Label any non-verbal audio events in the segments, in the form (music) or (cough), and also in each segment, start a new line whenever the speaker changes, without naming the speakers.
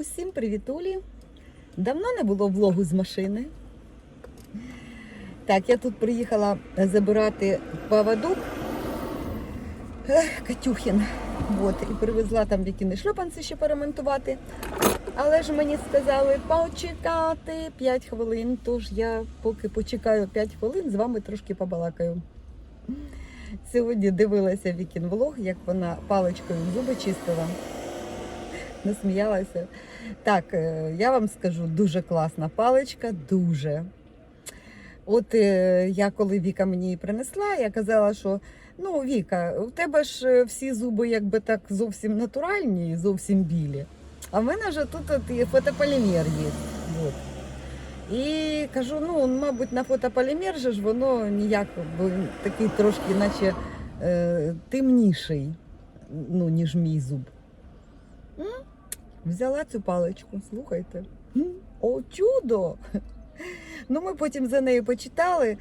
Усім привітулі! Давно не було влогу з машини. Так, я тут приїхала забирати поводок Катюхін. От, і привезла там вікіни шльопанці ще поремонтувати. Але ж мені сказали почекати 5 хвилин. Тож я поки почекаю 5 хвилин, з вами трошки побалакаю. Сьогодні дивилася Вікін влог, як вона паличкою зуби чистила. (laughs) Насміялася. Так, е, я вам скажу, дуже класна паличка, дуже. От е, я коли Віка мені принесла, я казала, що ну, Віка, у тебе ж е, всі зуби якби так зовсім натуральні, зовсім білі. А в мене ж тут от фотополімер є. От. І кажу, ну, мабуть, на фотополімер же ж воно ніяк, такий трошки, наче е, темніший, ну, ніж мій зуб. Взяла цю паличку, слухайте. О, чудо! Ну, ми потім за нею почитали.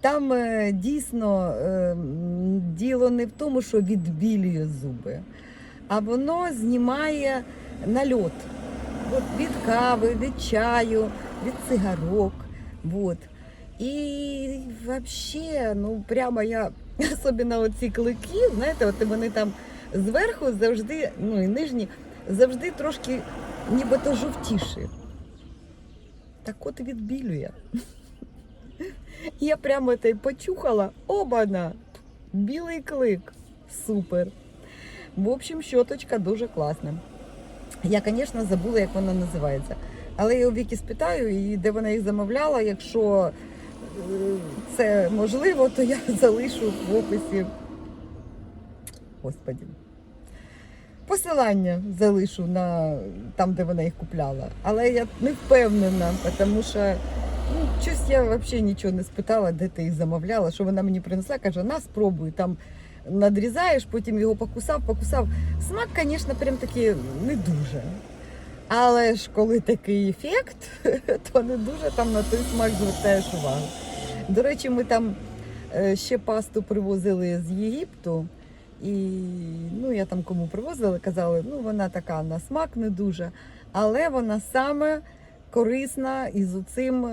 Там е, дійсно е, діло не в тому, що відбілює зуби, а воно знімає нальот. От від кави, від чаю, від цигарок. Вот. І взагалі, ну прямо я (laughs) особливо оці клики, знаєте, от вони там зверху завжди, ну і нижні, завжди трошки нібито жовтіші. Так от відбілює. Я прямо й почухала. Обана! Білий клик. Супер. В общем, щоточка дуже класна. Я, звісно, забула, як вона називається. Але я у Вікі спитаю, і де вона їх замовляла. Якщо е, це можливо, то я (laughs) залишу в описі. Господі. Посилання залишу на там, де вона їх купляла. Але я не впевнена, тому що ну, щось я взагалі нічого не спитала, де ти їх замовляла, що вона мені принесла, каже, на спробуй там. Надрізаєш, потім його покусав, покусав. Смак, звісно, прям такий не дуже. Але ж коли такий ефект, (laughs) то не дуже там на той смак звертаєш увагу. До речі, ми там е, ще пасту привозили з Єгипту. І ну, я там кому привозила, казали, ну вона така на смак не дуже, але вона саме корисна і з цим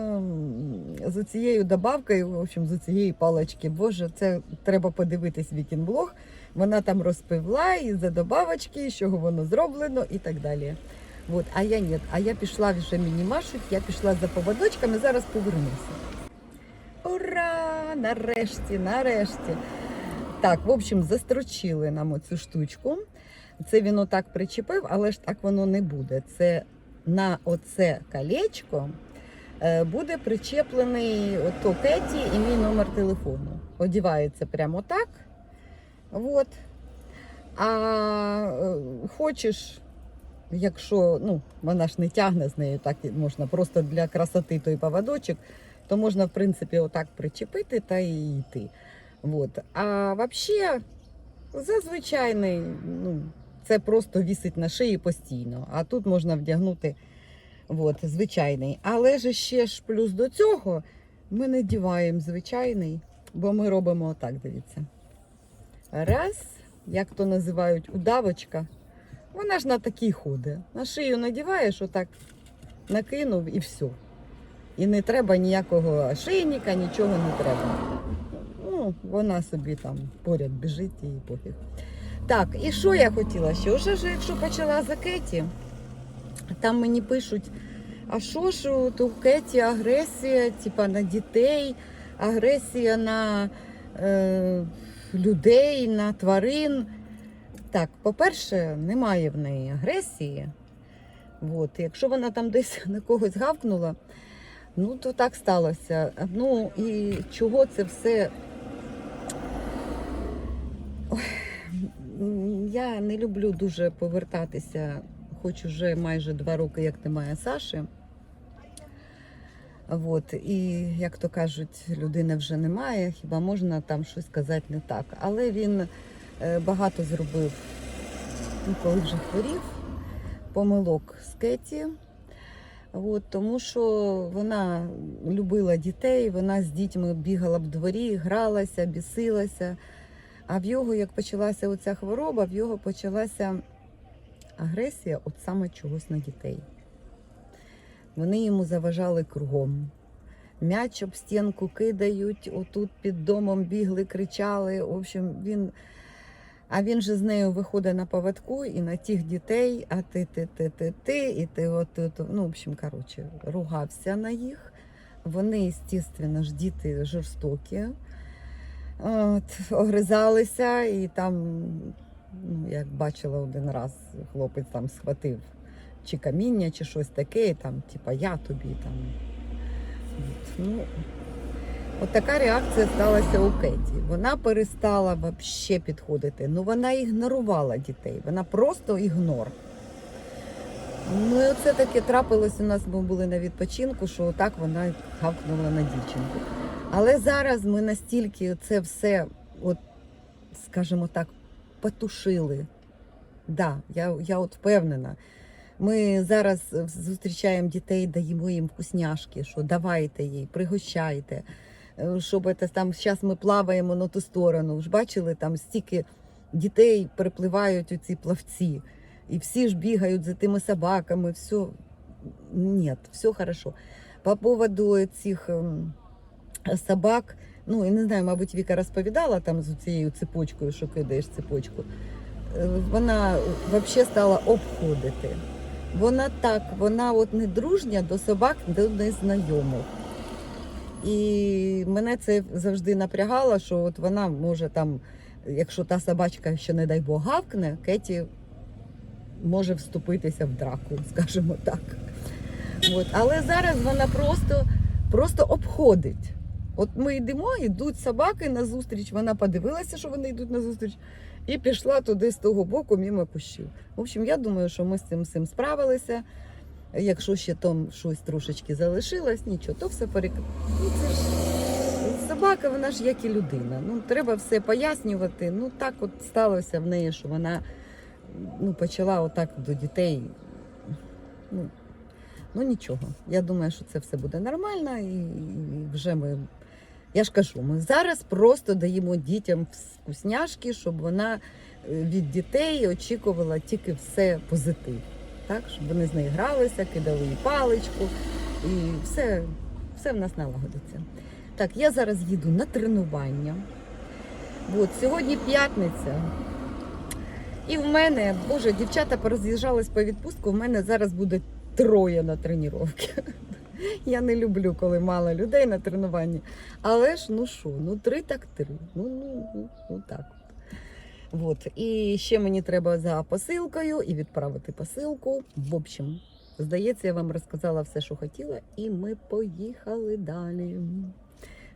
з цією добавкою, в общем, з цієї палички. Боже, це треба подивитись Вікін блог. Вона там розпивла і за добавочки, з чого воно зроблено і так далі. От, а я ні, а я пішла вже мінімашить, я пішла за поводочками, зараз повернуся. Ура! Нарешті, нарешті. Так, в общем, застрочили нам оцю штучку. Це він отак причепив, але ж так воно не буде. Це на оце колечко е, буде причеплений ото Кеті і мій номер телефону. Одівається прямо так. Вот. А е, хочеш, якщо ну, вона ж не тягне з нею, так можна просто для красоти той поводочок, то можна, в принципі, отак причепити та і йти. Вот. А взагалі, зазвичайний, ну, це просто вісить на шиї постійно. А тут можна вдягнути от, звичайний. Але ж ще ж плюс до цього ми не діваємо звичайний, бо ми робимо отак, дивіться. Раз, як то називають, удавочка. Вона ж на такій ходить. На шию надіваєш, отак накинув і все. І не треба ніякого ошейника, нічого не треба. Вона собі там поряд біжить і пофіг. Так, і що я хотіла ще? Уже ж, якщо почала за Кеті, там мені пишуть, а що ж от у Кеті агресія, типа на дітей, агресія на е, людей, на тварин. Так, по-перше, немає в неї агресії. От, якщо вона там десь (laughs) на когось гавкнула, ну то так сталося. Ну і чого це все М, Я не люблю дуже повертатися, хоч уже майже два роки, як немає Саші. От, і як то кажуть, людини вже немає, хіба можна там щось сказати не так. Але він е, багато зробив, ну, коли вже хворів, помилок з Кеті. От, тому що вона любила дітей, вона з дітьми бігала в дворі, гралася, бісилася. А в його, як почалася оця хвороба, в його почалася агресія от саме чогось на дітей. Вони йому заважали кругом. М'яч об стінку кидають, отут під домом бігли, кричали. В общем, він. А він же з нею виходить на поводку і на тих дітей, а ти, ти, ти, ти, ти, і ти от, от, ну, в общем, коротше, ругався на їх. Вони, звісно ж, діти жорстокі. От, огризалися, і там, ну, як бачила один раз, хлопець там схватив чи каміння, чи щось таке, і там, типа, я тобі там. От, ну, От така реакція сталася у Кеті. Вона перестала взагалі підходити. Ну вона ігнорувала дітей, вона просто ігнор. Ну і оце таке трапилось у нас, ми були на відпочинку, що отак вона гавкнула на дівчинку. Але зараз ми настільки це все, от, скажімо так, потушили. Да, я, я от впевнена. Ми зараз зустрічаємо дітей, даємо їм вкусняшки, що давайте їй, пригощайте. Е, Щоб це там зараз ми плаваємо на ту сторону. Ж бачили, там стільки дітей перепливають у ці плавці, і всі ж бігають за тими собаками. Все ні, все хорошо. По поводу цих ем, собак, ну я не знаю, мабуть, Віка розповідала там з цією цепочкою, що кидаєш цепочку. Е, Вона взагалі стала обходити. Вона так, вона от не дружня до собак, до незнайомих. І мене це завжди напрягало, що от вона може там, якщо та собачка, що не дай Бог, гавкне, Кеті може вступитися в драку, (laughs) скажімо так. От. Але зараз вона просто, просто обходить. От ми йдемо, йдуть собаки на зустріч, вона подивилася, що вони йдуть на зустріч, і пішла туди з того боку мимо кущів. В общем, я думаю, що ми з цим всім справилися. Якщо ще там щось трошечки залишилось, нічого, то все перек... Ну, собака, вона ж як і людина. Ну, треба все пояснювати. Ну, так от сталося в неї, що вона ну, почала отак до дітей. Ну, ну нічого. Я думаю, що це все буде нормально, і вже ми. Я ж кажу, ми зараз просто даємо дітям вкусняшки, щоб вона е, від дітей очікувала тільки все позитив так, щоб вони з нею гралися, кидали їй паличку, і все, все в нас налагодиться. Так, я зараз їду на тренування. От, сьогодні п'ятниця. І в мене, боже, дівчата пороз'їжджались по відпустку, в мене зараз буде троє на тренування. Я не люблю, коли мало людей на тренуванні. Але ж, ну що, ну три так три. Ну, ну, ну, ну так. От. І ще мені треба за посилкою і відправити посилку. В общем, здається, я вам розказала все, що хотіла, і ми поїхали далі.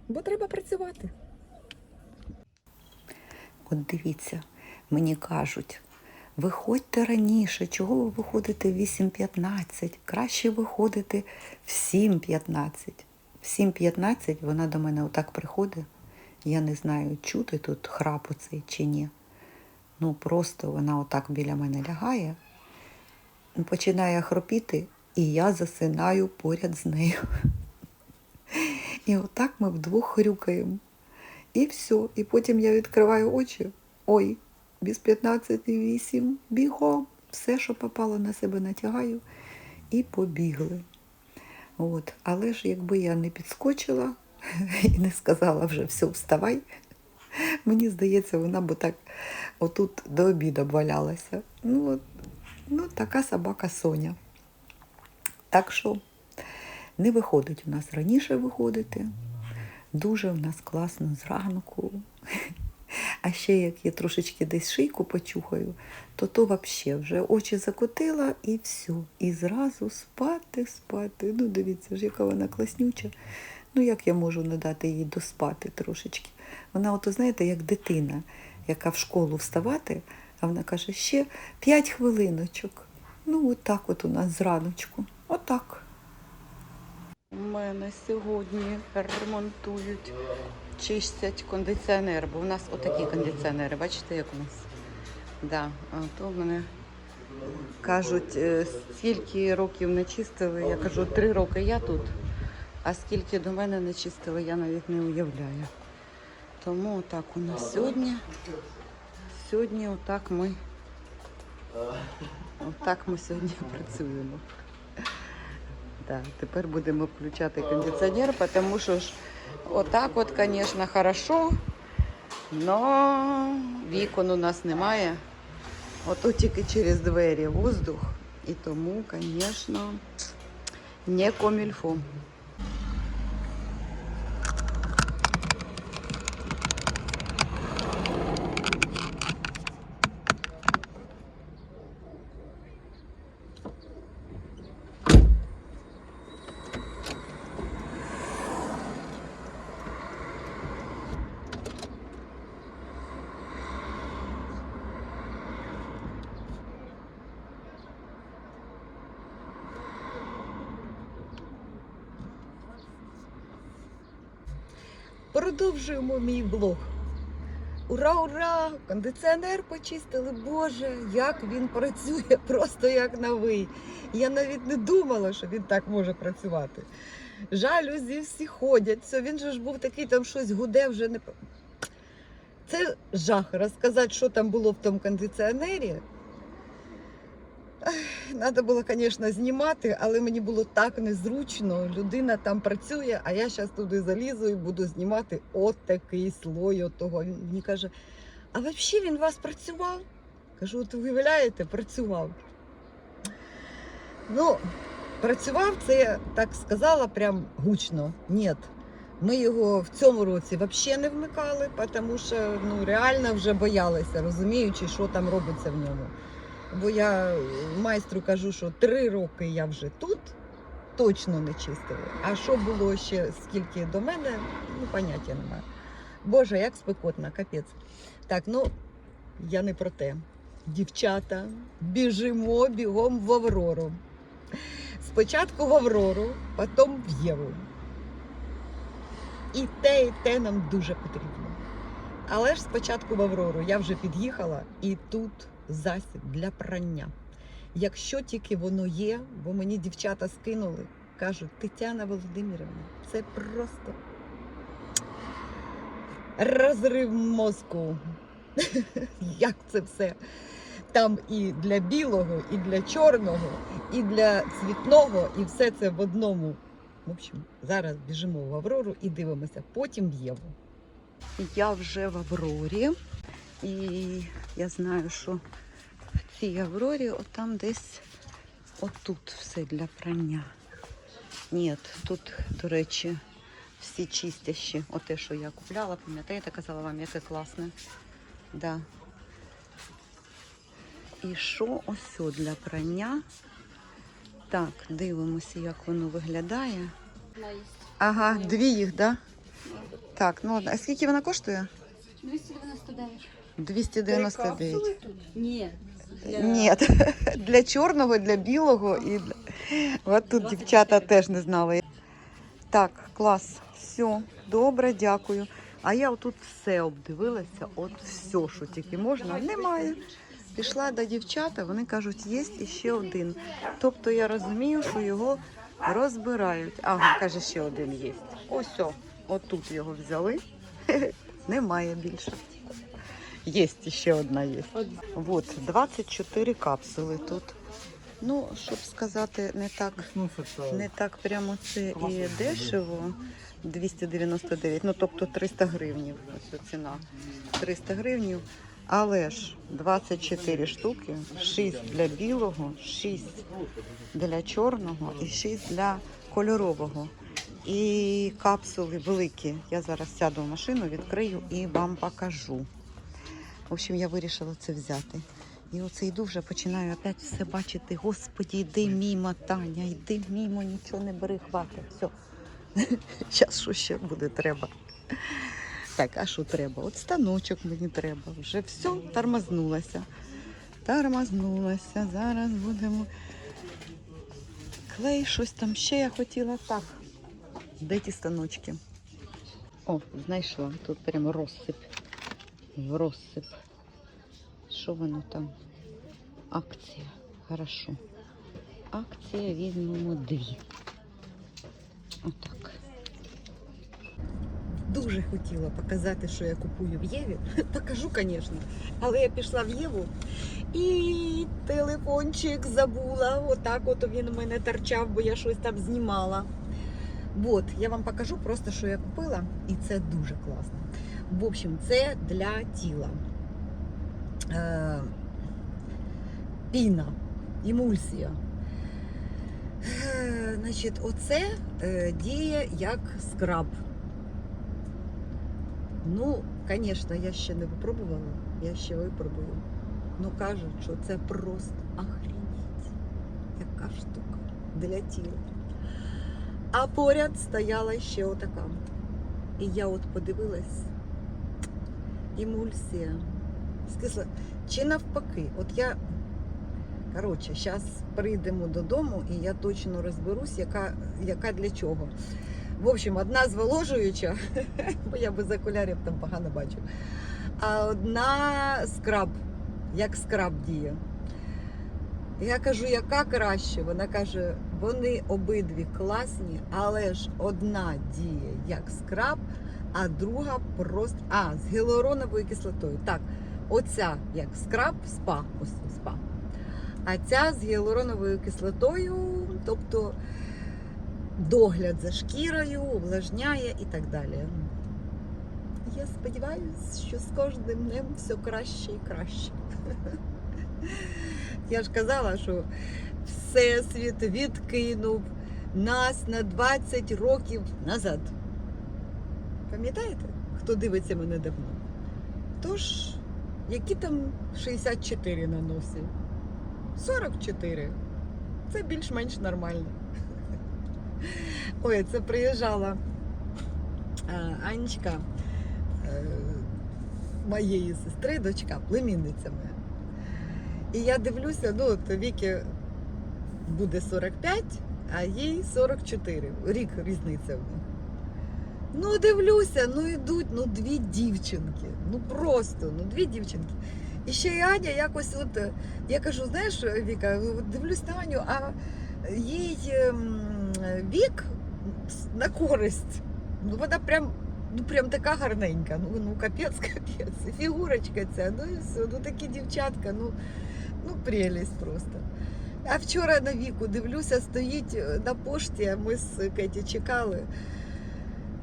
Бо треба працювати.
От дивіться, мені кажуть, виходьте раніше, чого ви виходите в 8.15? Краще виходити в 7.15. В 7.15 вона до мене отак приходить. Я не знаю, чути тут храп оцей чи ні. Ну просто вона отак біля мене лягає, починає хропіти, і я засинаю поряд з нею. І отак ми вдвох хрюкаємо. І все. І потім я відкриваю очі. Ой, без 15,8, бігом. Все, що попало на себе, натягаю і побігли. От. Але ж якби я не підскочила (laughs) і не сказала вже все, вставай, (laughs) мені здається, вона б так отут до обіду валялася. Ну, ну, така собака Соня. Так що не виходить у нас раніше виходити. Дуже в нас класно зранку. (laughs) А ще як я трошечки десь шийку почухаю, то то взагалі вже очі закотила і все. І зразу спати, спати. Ну, дивіться ж, яка вона класнюча. Ну, як я можу не дати їй доспати трошечки? Вона, ото, знаєте, як дитина, яка в школу вставати, а вона каже, ще 5 хвилиночок. Ну, отак от у нас зраночку. Отак.
У мене сьогодні ремонтують, чистять кондиціонер, бо у нас отакі кондиціонери, бачите, як у нас? Да, а то мене кажуть, е, скільки років не чистили, я кажу, три роки я тут, а скільки до мене не чистили, я навіть не уявляю. Тому отак у нас сьогодні. Сьогодні отак ми Отак ми сьогодні працюємо. Так, тепер будемо включати кондиціонер, тому що ж отак от, звісно, хорошо, но вікон у нас немає. Ото тільки через двері воздух. І тому, звісно, не комільфо.
Продовжуємо мій блог. Ура, ура! Кондиціонер почистили. Боже, як він працює, (laughs) просто як новий. Я навіть не думала, що він так може працювати. Жалюзі всі ходять. Все, він же ж був такий, там щось гуде, вже не. Це жах. Розказати, що там було в тому кондиціонері. Треба було, звісно, знімати, але мені було так незручно. Людина там працює, а я зараз туди залізу і буду знімати от слой от. Він мені каже: а взагалі він вас працював? Кажу, от виявляєте, працював. Ну, працював, це я так сказала, прям гучно. Ні. Ми його в цьому році взагалі не вмикали, тому що ну, реально вже боялися, розуміючи, що там робиться в ньому. Бо я майстру кажу, що три роки я вже тут точно не чистила. А що було ще скільки до мене, ну поняття немає. Боже, як спекотно, капець. Так, ну я не про те. Дівчата, біжимо бігом в Аврору. Спочатку в Аврору, потім в Єву. І те, і те нам дуже потрібно. Але ж спочатку в Аврору я вже під'їхала, і тут засіб для прання. Якщо тільки воно є, бо мені дівчата скинули, кажуть, Тетяна Володимирівна, це просто розрив мозку. (laughs) Як це все? Там і для білого, і для чорного, і для цвітного, і все це в одному. В общем, зараз біжимо в Аврору і дивимося, потім в Єву.
Я вже в Аврорі, і я знаю, що в цій Аврорі отам десь отут все для прання. Ні, тут, до речі, всі чистящі. Оте, що я купляла, пам'ятаєте, казала вам, яке класне. Да. І що ось для прання? Так, дивимося, як воно виглядає. Ага, дві їх, да? Так, ну а скільки вона коштує?
299.
299.
Ні.
Ні, (laughs) для чорного, для білого і для... От тут дівчата теж не знали. Так, клас. Все, добре, дякую. А я отут все обдивилася, от все, що тільки можна, немає. Пішла до дівчата, вони кажуть, є ще один. Тобто я розумію, що його розбирають. Ага, каже, ще один є. Ось, отут його взяли. (laughs) Немає більше. Є ще одна є. Вот, 24 капсули тут. Ну, щоб сказати, не так, не так прямо це і дешево. 299, ну тобто 300 гривнів. Ось ціна. 300 гривнів. Але ж 24 штуки, 6 для білого, 6 для чорного і 6 для кольорового. І капсули великі. Я зараз сяду в машину, відкрию і вам покажу. В общем, я вирішила це взяти. І оце йду вже починаю опять все бачити. Господі, йди мімо, Таня, йди мімо, нічого не бери, хватить. Все. Зараз (laughs) що ще буде треба. Так, а що треба? От станочок мені треба. Вже все, тормознулася. Тормознулася. Зараз будемо. Клей, щось там ще я хотіла. Так. Де ті станочки? О, знайшла. Тут прямо розсип. Розсип. Що воно там? Акція. Хорошо. Акція візьмемо дві. Отак.
Дуже хотіла показати, що я купую в Єві. (laughs) Покажу, звісно. Але я пішла в Єву
І телефончик забула. Отак от він у мене торчав, бо я щось там знімала. От, я вам покажу просто, що я купила, і це дуже класно. В общем, це для тіла. Е, піна, емульсія. Е, Значить, оце е, діє як скраб. Ну, звісно, я ще не випробувала, я ще випробую. Ну кажуть, що це просто охренеть. Яка штука для тіла. А поряд стояла ще отака. І я от подивилась. Емульсія. Скисла. Чи навпаки, от я. Коротше, зараз прийдемо додому і я точно розберусь, яка, яка для чого. В общем, одна зволожуюча, (laughs) бо я без окулярів там погано бачу. А одна скраб, як скраб діє. Я кажу, яка краще? Вона каже, вони обидві класні, але ж одна діє як скраб, а друга просто. А, з гіалуроновою кислотою. Так, оця як скраб, спа. Ось спа. А ця з гіалуроновою кислотою, тобто догляд за шкірою, увлажняє і так далі. Я сподіваюся, що з кожним днем все краще і краще. (laughs) Я ж казала, що Всесвіт відкинув нас на 20 років назад. Пам'ятаєте, хто дивиться мене давно? Тож, які там 64 на носі? 44. Це більш-менш нормально. Ой, це приїжджала е, Анечка е, моєї сестри, дочка, племінниця моя. І я дивлюся, ну, от Вікі буде 45, а їй 44. Рік різниця в них. Ну, дивлюся, ну йдуть ну, дві дівчинки. Ну просто, ну дві дівчинки. І ще й Аня якось от, я кажу, знаєш, Віка, дивлюсь на Аню, а їй ем, вік на користь. Ну вона прям, ну прям така гарненька. Ну, ну капець, (laughs) капець. Фігурочка ця, ну і все. Ну такі дівчатка, ну, ну прелість просто. А вчора на віку дивлюся, стоїть на пошті, а ми з Кеті чекали.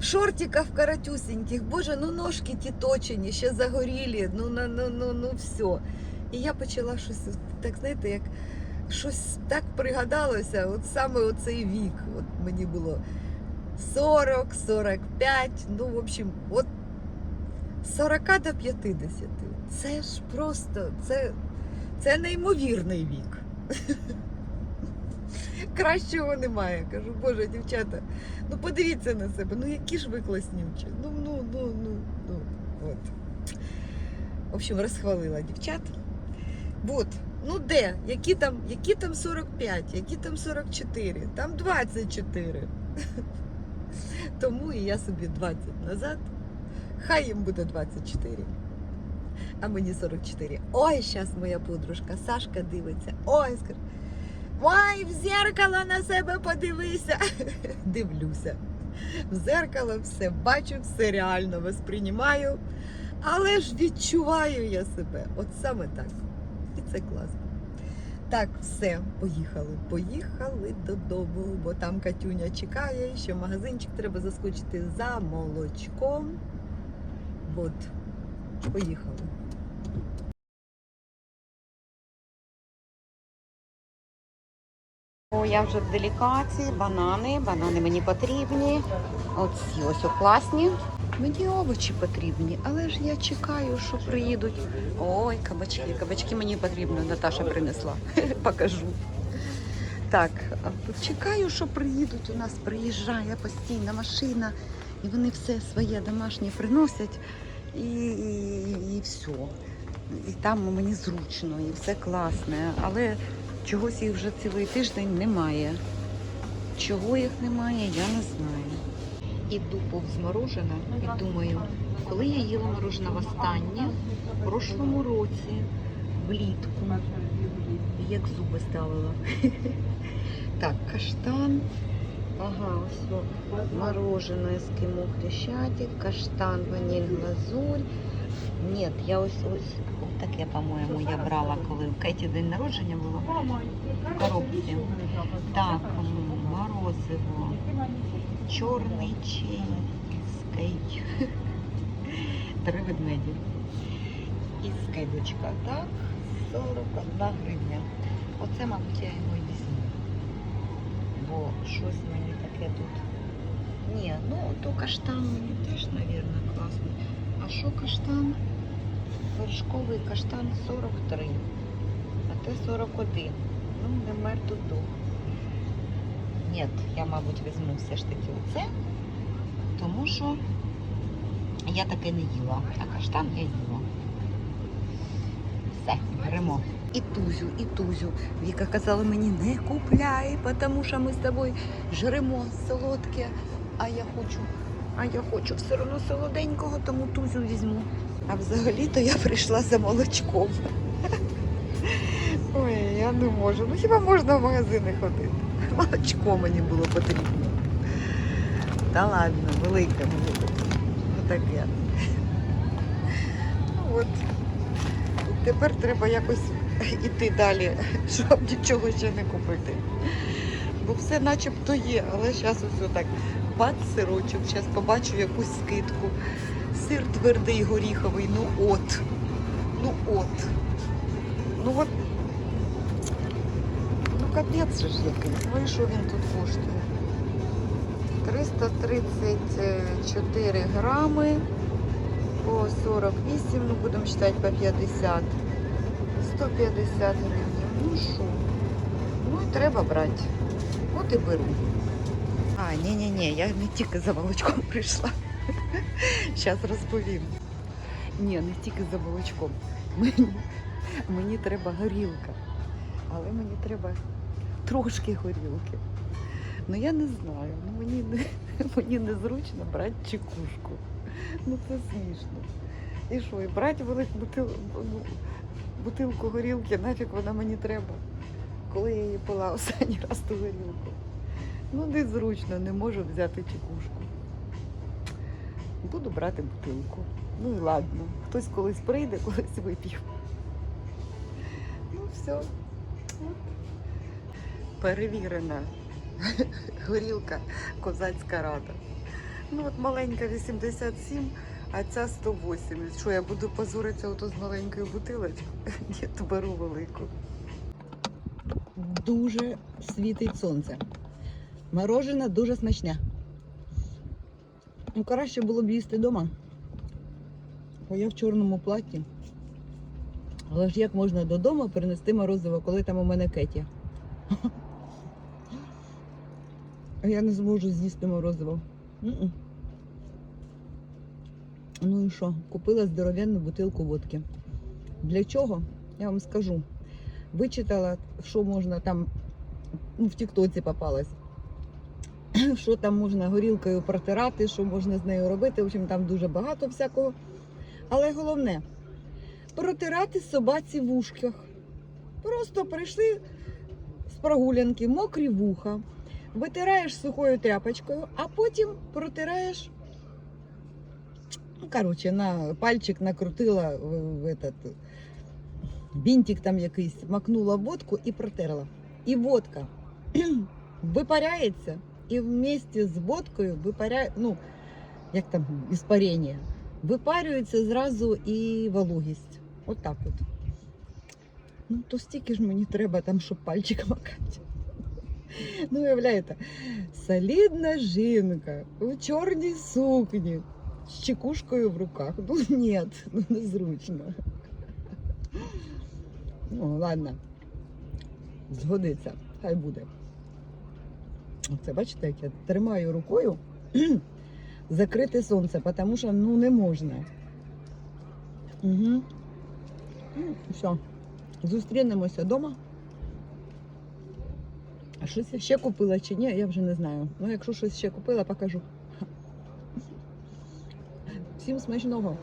В шортиках каратюсеньких, боже, ну ножки ті точені, ще загорілі, ну ну, ну, ну, ну все. І я почала щось, так знаєте, як щось так пригадалося, от саме оцей вік. От мені було 40, 45, ну, в общем, от 40 до 50. Це ж просто, це, це неймовірний вік. (laughs) Кращого немає. Кажу, боже, дівчата, ну подивіться на себе, ну які ж ви класнючі. Ну, ну, ну, ну, ну. От. В общем, розхвалила дівчат. От. Ну де? Які там, які там 45, які там 44, там 24. (laughs) Тому і я собі 20 назад. Хай їм буде 24. А мені 44. Ой, зараз моя подружка Сашка дивиться. Ой, скаже. Ой, в зеркало на себе подивися. (laughs) Дивлюся. В зеркало все бачу, все реально восприймаю. Але ж відчуваю я себе. От саме так. І це класно. Так, все, поїхали. Поїхали додому, бо там Катюня чекає, в магазинчик треба заскочити за молочком. От, поїхали.
Я вже в делікації, банани, банани мені потрібні. Оці ось о, класні. Мені овочі потрібні, але ж я чекаю, що приїдуть. Ой, кабачки, кабачки мені потрібно, Наташа принесла. (laughs) Покажу. Так, чекаю, що приїдуть. У нас приїжджає постійна машина, і вони все своє домашнє приносять і, і, і все. І там мені зручно, і все класне. Але чогось їх вже цілий тиждень немає. Чого їх немає, я не знаю. Іду повз морожене і думаю, коли я їла морожене востаннє, в прошлому році, влітку, як зуби ставила. (laughs) Так, каштан. Ага, ось мороженое ескимо хрещатик, каштан, ваніль, глазурь,
Ні, я ось ось таке, по-моєму, я брала, коли у Кеті день народження було. В коробці. Так, морозиво. Чорний чизкейк. (laughs) Три ведмеді. І скидочка, так? 41 гривня. Оце, мабуть, я його і візьму. Бо щось мені таке тут. Ні, ну то каштан мені теж, мабуть, класний. Що каштан? Вершковий каштан 43, а те 41. Ну, не мер дух. Ні, я, мабуть, візьму все ж таки оце, тому що я таке не їла, а каштан я їла. Все, беремо. І тузю, і тузю. Віка казала мені, не купляй, тому що ми з тобою жремо солодке. А я хочу, а я хочу все одно солоденького, тому тузю візьму. А взагалі-то я прийшла за молочком. (laughs) Ой, я не можу. Ну хіба можна в магазини ходити? (laughs) Молочко мені було потрібно. Та ладно, велике було. Ну таке. Ну от. Тепер треба якось іти далі, (laughs) щоб нічого ще не купити. Бо все начебто є, але зараз ось отак. Бац сирочок, зараз побачу якусь скидку. Сир твердий горіховий, ну от. Ну от. Ну от. Ну капець же ж якийсь. Ну і що він тут коштує? 334 грами по 48, ну будемо читати по 50. 150 гривень. Ну що? Ну і треба брати. От і беру. А, ні-ні-ні, я не тільки за молочком (laughs) прийшла. Зараз розповім. Ні, не тільки за молочком. Мені, мені треба горілка. Але мені треба трошки горілки. Ну я не знаю. Ну, мені, не, (laughs) мені незручно брати чекушку. Ну це смішно. І що, і брати велику бутил, ну, бутилку горілки, нафіг вона мені треба. Коли я її пила останній раз ту горілку. Ну, незручно, не можу взяти чекушку. Буду брати бутилку. Ну і ладно. Хтось колись прийде, (laughs) колись вип'є. Ну, все. Перевірена (laughs) горілка Козацька рада. Ну от маленька 87, а ця 180. Що я буду позоритися ото з маленькою бутилочкою? (laughs) Ні, то беру велику. Дуже світить сонце. Морожене дуже смачне. Ну, краще було б їсти вдома. Бо я в чорному платі. Але ж як можна додому принести морозиво, коли там у мене Кеті? А я не зможу з'їсти морозиво. Ну і що? Купила здоровенну бутилку водки. Для чого? Я вам скажу. Вичитала, що можна там, ну, в Тіктоці попалась. Що там можна горілкою протирати, що можна з нею робити. В общем, там дуже багато всякого. Але головне протирати собаці в ушках. Просто прийшли з прогулянки, мокрі вуха, витираєш сухою тряпочкою, а потім протираєш. Коротше, на пальчик накрутила в, в этот, бінтик там якийсь, макнула водку і протерла. І водка (clears throat) випаряється, і вместе з водкою випаряє, ну, як там, іспарення, випарюється зразу і вологість. От так от. Ну, то стільки ж мені треба там, щоб пальчик (laughs) макати. Ну, уявляєте, солідна жінка у чорній сукні з чекушкою в руках. Ну, ні, (laughs) ну незручно. Ну, ладно. Згодиться, хай буде. Оце, бачите, як я тримаю рукою (clears throat) закрите сонце, тому що ну не можна. Угу. Все. Зустрінемося вдома. А щось я ще купила чи ні, я вже не знаю. Ну, якщо щось ще купила, покажу. Всім смачного.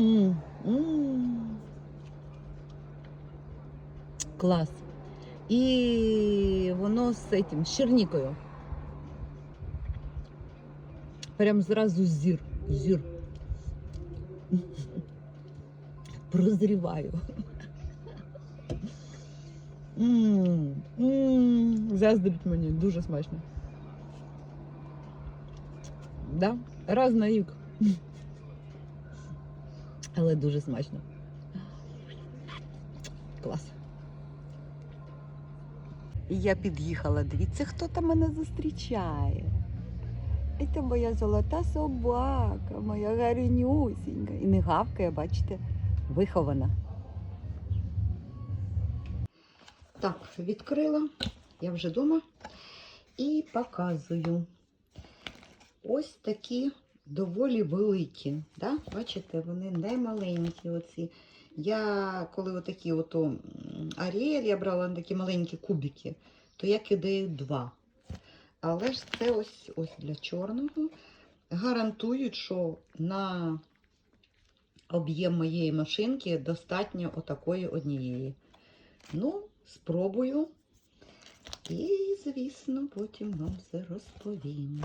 М, м. Клас. І воно з цим, з чернікою. Прям зразу зір. Зір. прозріваю. М, м, Заздрить мені, дуже смачно. Да? Раз на рік. Але дуже смачно. Клас. Я під'їхала. Дивіться, хто там мене зустрічає. Це моя золота собака, моя гарнюсінька. І не гавкає, бачите, вихована. Так, відкрила. Я вже вдома. І показую. Ось такі доволі великі. Да? Бачите, вони не маленькі. Оці. Я коли отакі ото Аріель, я брала на такі маленькі кубики, то я кидаю два. Але ж це ось, ось для чорного. Гарантують, що на об'єм моєї машинки достатньо отакої однієї. Ну, спробую. І, звісно, потім вам все розповім.